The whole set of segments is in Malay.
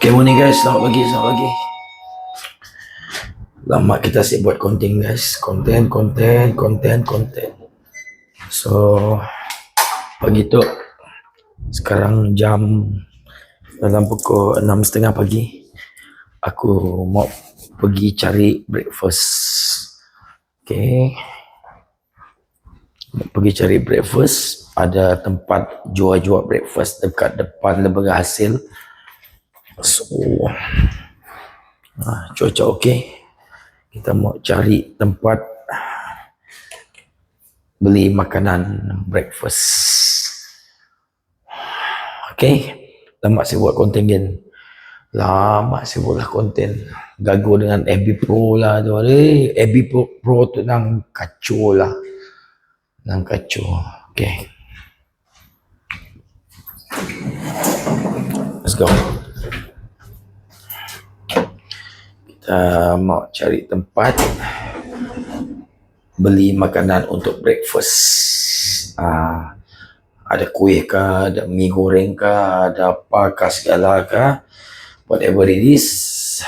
Okay, morning guys. Selamat pagi, selamat pagi. Lama kita asyik buat konten guys. Konten, konten, konten, konten. So, pagi tu, sekarang jam dalam pukul 6.30 pagi. Aku mau pergi cari breakfast. Okay. Nak pergi cari breakfast. Ada tempat jual-jual breakfast dekat depan lembaga hasil. So, ah, cuaca okey. Kita mau cari tempat beli makanan breakfast. Okey. Lama saya buat konten kan. Lama saya buat lah konten. Gagu dengan FB Pro lah tu. Eh, FB Pro, Pro tu nang kacau lah. Nang kacau. Okey. Let's go. Kita mau cari tempat beli makanan untuk breakfast. Ah, ada kuih kah, ada mi goreng kah, ada apa kah segala kah. Whatever it is.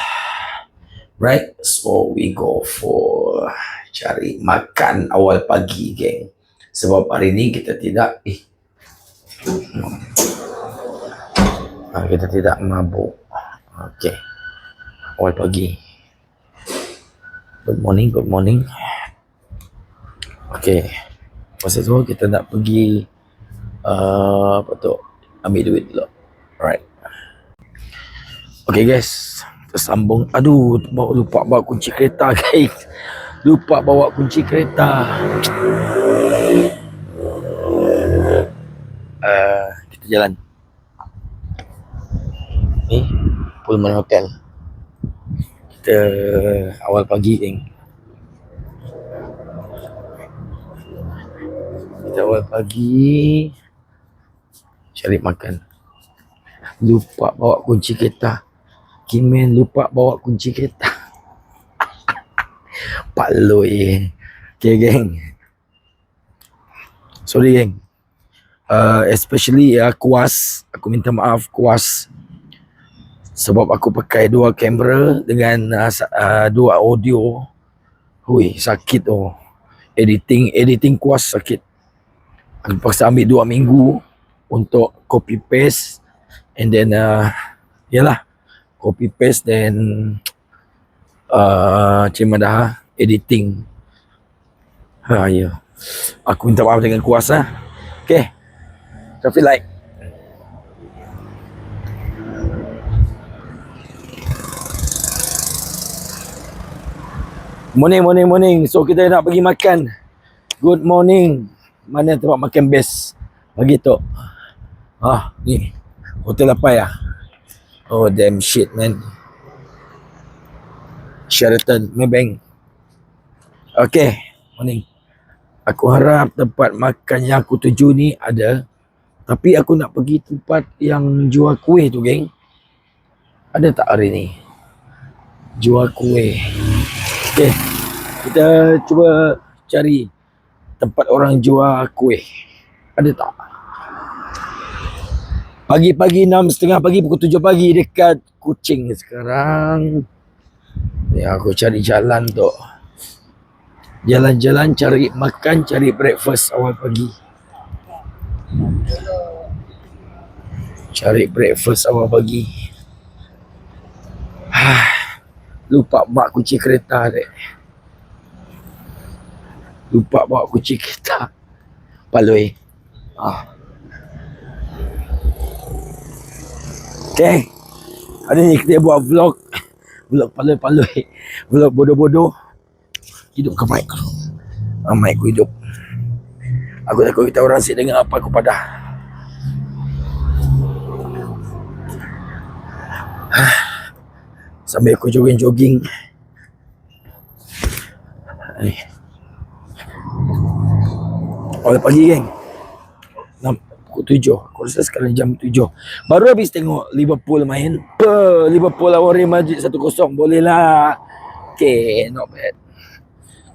Right? So we go for cari makan awal pagi, geng. Sebab hari ni kita tidak eh ah, kita tidak mabuk. Okay. Awal pagi. Good morning, good morning. Okay. Pasal tu kita nak pergi uh, apa tu? Ambil duit dulu. Alright. Okay guys. Kita sambung. Aduh, bawa lupa bawa kunci kereta guys. Lupa bawa kunci kereta. Uh, kita jalan. Ni Pullman Hotel. Kita awal pagi geng. Kita awal pagi cari makan. Lupa bawa kunci kereta. Kimen lupa bawa kunci kereta. Pak Loi. Okay geng. Sorry geng. Uh, especially ya kuas. Aku minta maaf kuas sebab aku pakai dua kamera dengan uh, uh, dua audio. Hui, sakit oh. Editing editing kuas sakit. Aku paksa ambil dua minggu untuk copy paste and then uh, yalah copy paste then uh, cuma dah editing. Ha ya. Aku minta maaf dengan kuasa. Okay. Traffic light. Morning, morning, morning. So kita nak pergi makan. Good morning. Mana tempat makan best? Pagi tu. Ah, ni. Hotel apa ya? Oh, damn shit, man. Sheraton, Maybank. Okay, morning. Aku harap tempat makan yang aku tuju ni ada. Tapi aku nak pergi tempat yang jual kuih tu, geng. Ada tak hari ni? Jual kuih. Okay, kita cuba cari tempat orang jual kuih. Ada tak? Pagi-pagi enam setengah pagi pukul tujuh pagi dekat Kuching sekarang. Ya aku cari jalan tu. Jalan-jalan cari makan, cari breakfast awal pagi. Cari breakfast awal pagi. Lupa mak kunci kereta dek. Lupa bawa kunci kereta. Palui. Ah. Okay. Hari ni kita buat vlog. Vlog palui-palui. Vlog bodoh-bodoh. Hidup ke mic. Ah, mic aku hidup. Aku takut kita orang asyik dengar apa aku pada. Sambil aku jogging-jogging. Ni. Awal pagi geng. Pukul tujuh. Aku rasa sekarang jam tujuh. Baru habis tengok Liverpool main. Pe, Liverpool lawan Real Madrid 1-0. Boleh lah. Okay, not bad.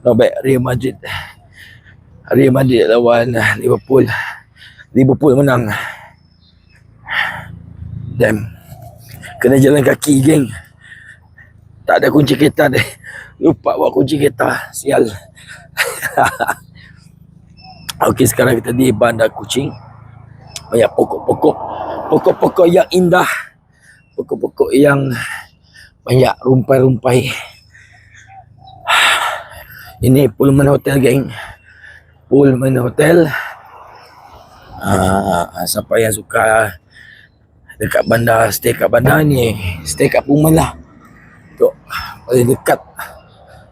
Not bad. Real Madrid. Real Madrid lawan Liverpool. Liverpool menang. Damn. Kena jalan kaki geng Tak ada kunci kereta deh Lupa bawa kunci kereta. Sial. Okey sekarang kita di bandar kucing. Banyak pokok-pokok. Pokok-pokok yang indah. Pokok-pokok yang Banyak rumpai-rumpai. Ini Pullman Hotel geng. Pullman Hotel. Ah, siapa yang suka dekat bandar, stay kat bandar ni, stay kat Pullman lah. Tu, paling dekat.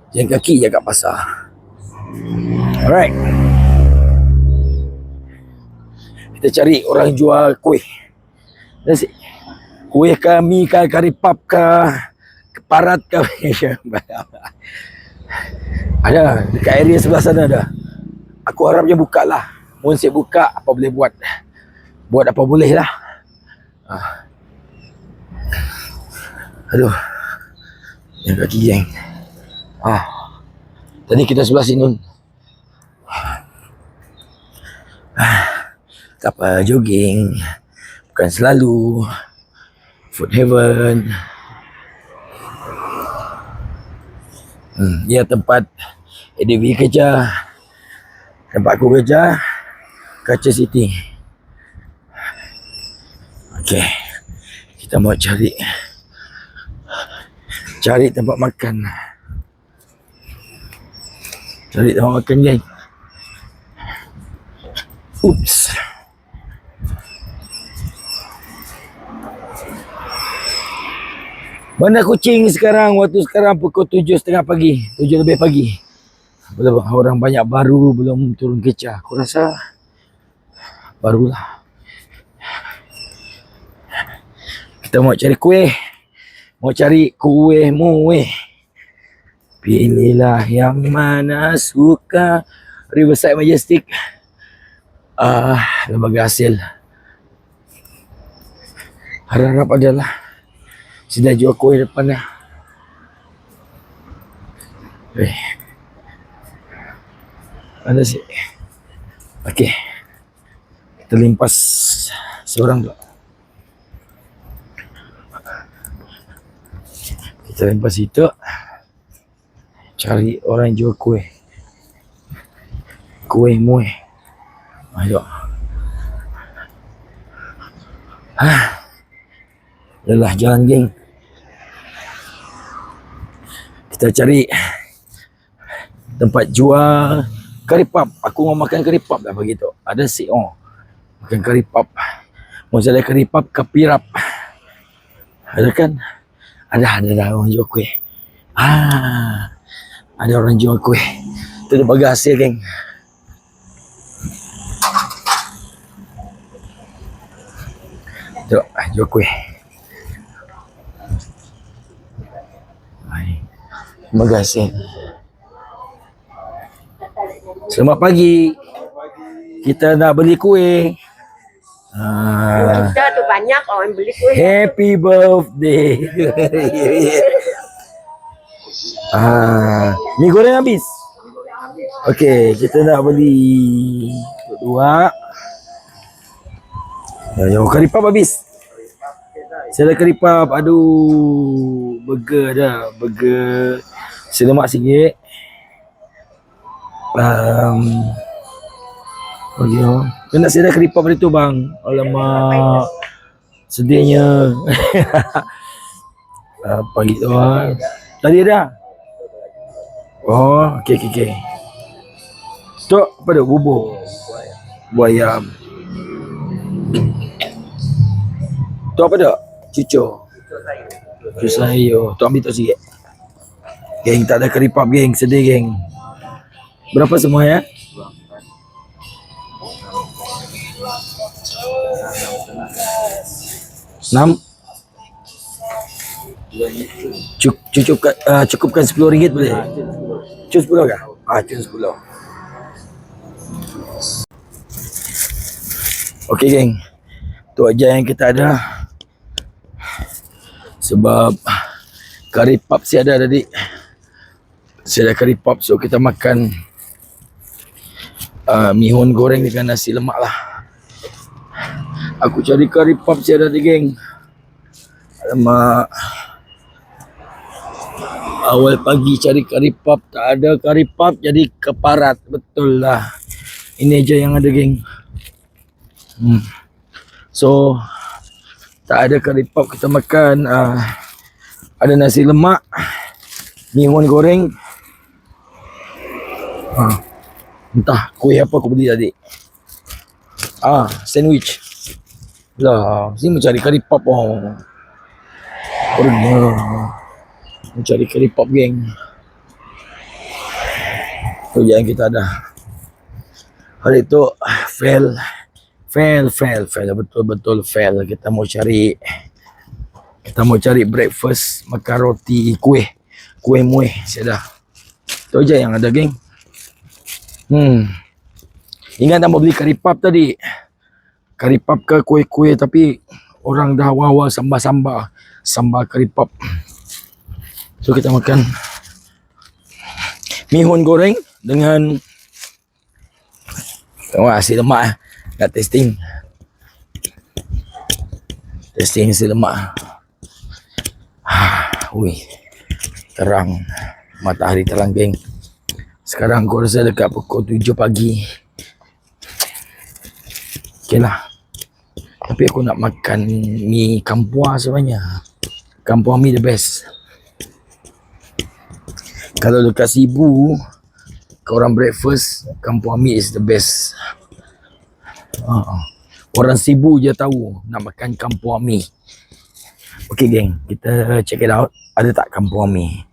Jalan kaki je kat pasar. Alright. Kita cari orang jual kuih. Nasi. Kuih kami ke kari pap ke keparat ke. ada dekat area sebelah sana ada. Aku harapnya buka lah. Saya buka apa boleh buat. Buat apa boleh lah. Ah. Aduh. Yang kaki geng. Ah. Tadi kita sebelah sini. Ah. Kapal jogging. Bukan selalu. Food heaven. Hmm, dia tempat ADV kerja. Tempat aku kerja. Kaca City. Okey. Kita mau cari cari tempat makan. Cari tempat makan geng. Oops. Mana kucing sekarang? Waktu sekarang pukul tujuh setengah pagi. Tujuh lebih pagi. Orang banyak baru belum turun kecah. Aku rasa barulah. Kita mau cari kuih. Mau cari kuih muih. Pilihlah yang mana suka. Riverside Majestic. Ah, lembaga hasil. Harap-harap adalah sudah jual kuih depan dah. Eh. Ada sih. Okey. Kita seorang tu. Kita limpas itu. Cari orang yang jual kuih. Kuih muih. Ayo. Ah. Yalah jalan geng. Kita cari tempat jual kari pap. Aku mau makan kari pap dah begitu. Ada si oh. Makan kari pap. Mau cari kari pap kapirap. Ada kan? Ada ada ada orang jual kuih. Ah. Ada orang jual kuih. Itu dia bagi hasil geng. Tu, jual kuih. Terima kasih. Selamat pagi. Kita nak beli kuih. Ah, Kita tu banyak orang beli kuih. happy birthday. ah, mi goreng habis. Okey, kita nak beli dua. Ya, yang kari pap habis. Saya ada kari pap. Aduh, burger dah. Burger. Lemak sikit. Um, oh, ya. Kena saya ada kari pap dari tu bang. Alamak. Sedihnya. Apa gitu ah. Tadi ada? Oh, okey okey okey. Tu apa dah bubur? Tu apa dah? Cucuk. Cucuk sayur. Tu ambil tu sikit. Geng tak ada kari pap geng. Sedih geng. Berapa semua ya? Enam. Cuk, cukupkan, uh, cukupkan sepuluh ringgit boleh? Cuk sepuluh kah? Ah, cuk sepuluh. Okey geng. Tu aja yang kita ada. Sebab kari pap si ada tadi. Saya ada kari pap so kita makan uh, mihun goreng dengan nasi lemak lah. Aku cari kari pap si ada geng. Alamak. Awal pagi cari kari pap, tak ada kari pap jadi keparat. Betul lah. Ini aja yang ada geng. Hmm. So, tak ada kari pap kita makan. Uh, ada nasi lemak, mihun goreng. Ah. Entah kuih apa aku beli tadi. Ah, sandwich. Lah, sini mencari kari pap oh. Orangnya. Mencari kari pap geng. Tu yang kita ada. Hari tu fail. Fail, fail, fail. Betul-betul fail. Kita mau cari kita mau cari breakfast makan roti kuih. Kuih muih. Sudah. Tu je yang ada geng. Hmm. Ingat nak beli kari pap tadi. Kari pap ke kuih-kuih tapi orang dah wawa sambal-sambal. Sambal kari pap. So kita makan mihun goreng dengan Wah, nasi lemak eh. Nak testing. Testing nasi lemak. Ui. Terang. Matahari terang geng. Sekarang aku rasa dekat pukul 7 pagi. Okay lah. Tapi aku nak makan mi kampua sebenarnya. Kampua mi the best. Kalau dekat Sibu, korang breakfast, kampua mi is the best. Uh, orang Sibu je tahu nak makan kampua mi. Okay geng, kita check it out. Ada tak kampua mi?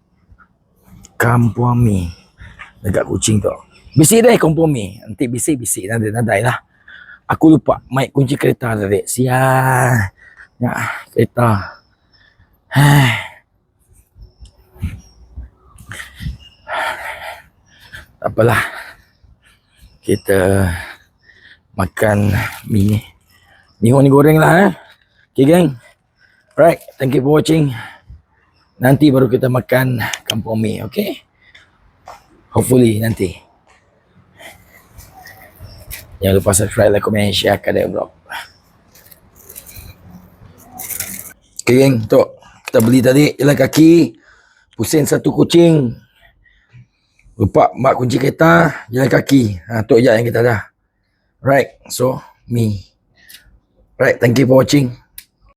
Kampua mi. Dekat kucing tu. Bisik deh kampua mi. Nanti bisik-bisik nadai-nadai lah. Aku lupa mic kunci kereta tadi. Sial. Ya, kereta. Hai. Apalah. Kita makan mi ni. Mihun goreng lah eh. Okay geng. Right, thank you for watching. Nanti baru kita makan kampung mi, okay? Hopefully nanti. Jangan lupa subscribe, like, komen, share kat vlog. Okay geng, tu kita beli tadi jalan kaki. Pusing satu kucing. Lupa mak kunci kereta, jalan kaki. Ha, je yang kita dah. Right, so me. Right, thank you for watching.